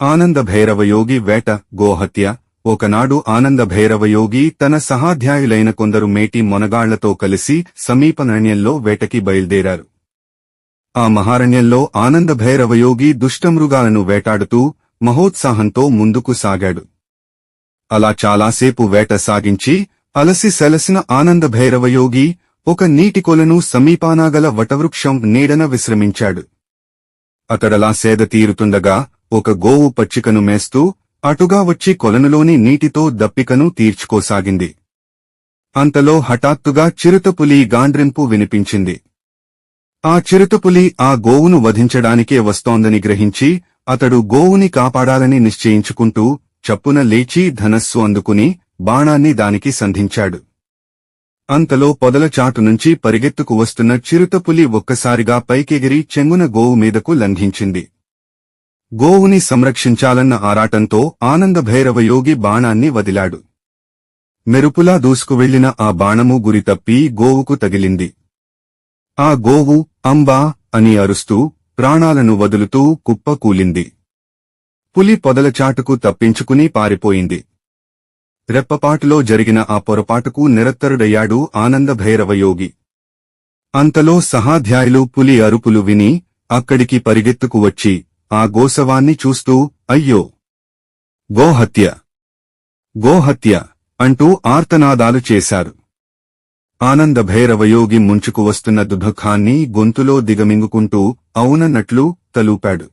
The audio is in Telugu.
ఆనంద భైరవయోగి వేట గోహత్య. ఒకనాడు ఆనంద భైరవయోగి తన సహాధ్యాయులైన కొందరు మేటి మొనగాళ్ళతో కలిసి సమీపనరణ్యంలో వేటకి బయల్దేరారు. ఆ మహారణ్యంలో ఆనంద భైరవయోగి దుష్టమృగాలను వేటాడుతూ మహోత్సాహంతో ముందుకు సాగాడు. అలా చాలాసేపు వేట సాగించి అలసి సెలసిన ఆనంద భైరవయోగి ఒక నీటికొలను సమీపానాగల వటవృక్షం నీడన విశ్రమించాడు. అతడలా సేద తీరుతుండగా ఒక గోవు పచ్చికను మేస్తూ అటుగా వచ్చి కొలనులోని నీటితో దప్పికను తీర్చుకోసాగింది. అంతలో హఠాత్తుగా చిరుతపులి గాండ్రింపు వినిపించింది. ఆ చిరుతపులి ఆ గోవును వధించడానికే వస్తోందని గ్రహించి అతడు గోవుని కాపాడాలని నిశ్చయించుకుంటూ చప్పున లేచి ధనస్సు అందుకుని బాణాన్ని దానికి సంధించాడు. అంతలో పొదల చాటు నుంచి పరిగెత్తుకు వస్తున్న చిరుతపులి ఒక్కసారిగా పైకెగిరి చెంగున గోవు మీదకు లంఘించింది. గోవుని సంరక్షించాలన్న ఆరాటంతో ఆనందభైరవయోగి బాణాన్ని వదిలాడు. మెరుపులా దూసుకువెళ్ళిన ఆ బాణము గురి తప్పి గోవుకు తగిలింది. ఆ గోవు అంబా అని అరుస్తూ ప్రాణాలను వదులుతూ కుప్ప కూలింది. పులి పొదల చాటుకు తప్పించుకుని పారిపోయింది. రెప్పపాటులో జరిగిన ఆ పొరపాటుకు నిరత్తరుడయ్యాడు ఆనందభైరవయోగి అంతలో సహాధ్యాయులు పులి అరుపులు విని అక్కడికి పరిగెత్తుకు వచ్చి ఆ గోసవాన్ని చూస్తూ అయ్యో! గోహత్య! గోహత్య! అంటూ ఆర్తనాదాలు చేశారు. ఆనంద భైరవయోగి ముంచుకు వస్తున్న దుఃఖాన్ని గొంతులో దిగమింగుకుంటూ అవునన్నట్లు తలూపాడు.